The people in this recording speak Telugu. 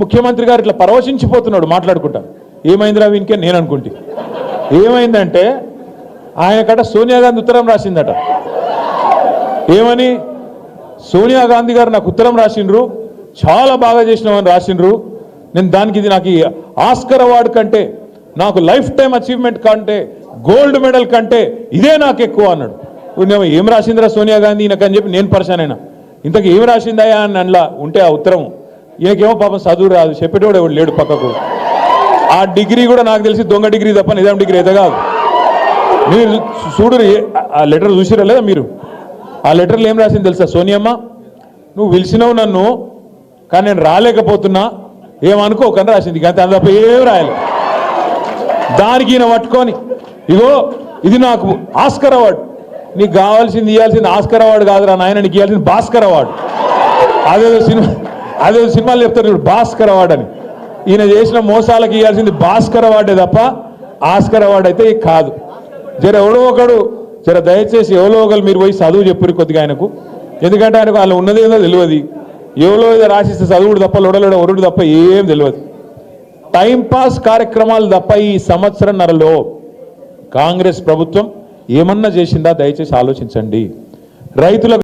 ముఖ్యమంత్రి గారు ఇట్లా పరవశించిపోతున్నాడు మాట్లాడుకుంటా ఏమైందిరా వీనికే? నేను అనుకుంటే. ఏమైందంటే ఆయన కట సోనియా గాంధీ ఉత్తరం రాసిందట. ఏమని? సోనియా గాంధీ గారు నాకు ఉత్తరం రాసిండ్రు. చాలా బాగా చేసినామని రాసిండ్రు. నేను దానికి ఇది నాకు ఈ ఆస్కర్ అవార్డు కంటే నాకు లైఫ్ టైం అచీవ్మెంట్ కంటే గోల్డ్ మెడల్ కంటే ఇదే నాకు ఎక్కువ అన్నాడు. నేను ఏం రాసిందిరా సోనియా గాంధీ ఈయనకని చెప్పి నేను పరిశానైనా ఇంతకు ఏం రాసిందయా అని అందులో ఉంటే ఆ ఉత్తరం ఈయనకేమో పాపం చదువు రాదు. చెప్పేటోడు ఎవడు లేడు పక్కకు. ఆ డిగ్రీ కూడా నాకు తెలిసి దొంగ డిగ్రీ తప్ప నిజాం డిగ్రీ అయితే కాదు. మీరు చూడు ఆ లెటర్ చూసిరా లేదా మీరు? ఆ లెటర్లో ఏం రాసింది తెలుసా సోనియమ్మ? నువ్వు పిలిచినావు నన్ను కానీ నేను రాలేకపోతున్నా. ఏమనుకోకని రాసింది. కానీ దాని తప్ప ఏం రాయాలి? దానికి ఈయన పట్టుకొని ఇగో ఇది నాకు ఆస్కర్ అవార్డు. నీకు కావాల్సింది ఇవ్వాల్సింది ఆస్కర్ అవార్డు కాదురా నాయన నీకు ఇవ్వాల్సింది భాస్కర్ అవార్డు. అదేదో సినిమా అదే సినిమాలు చెప్తారు చూడు భాస్కర్ అవార్డు అని. ఈయన చేసిన మోసాలకు ఇవ్వాల్సింది భాస్కర్ అవార్డే తప్ప ఆస్కర్ అవార్డు అయితే కాదు. జర ఎవడో ఒకడు జర దయచేసి ఎవరో ఒకరు మీరు పోయి చదువు చెప్పురు కొద్దిగా ఆయనకు. ఎందుకంటే ఆయనకు వాళ్ళు ఉన్నది ఏదో తెలియదు. ఎవరో ఏదో రాసిస్తే చదువుడు తప్ప లొడలోడ ఒరుడు తప్ప ఏం తెలియదు. టైంపాస్ కార్యక్రమాలు తప్ప ఈ సంవత్సరంన్నరలో కాంగ్రెస్ ప్రభుత్వం ఏమన్నా చేసిందా? దయచేసి ఆలోచించండి. రైతులకు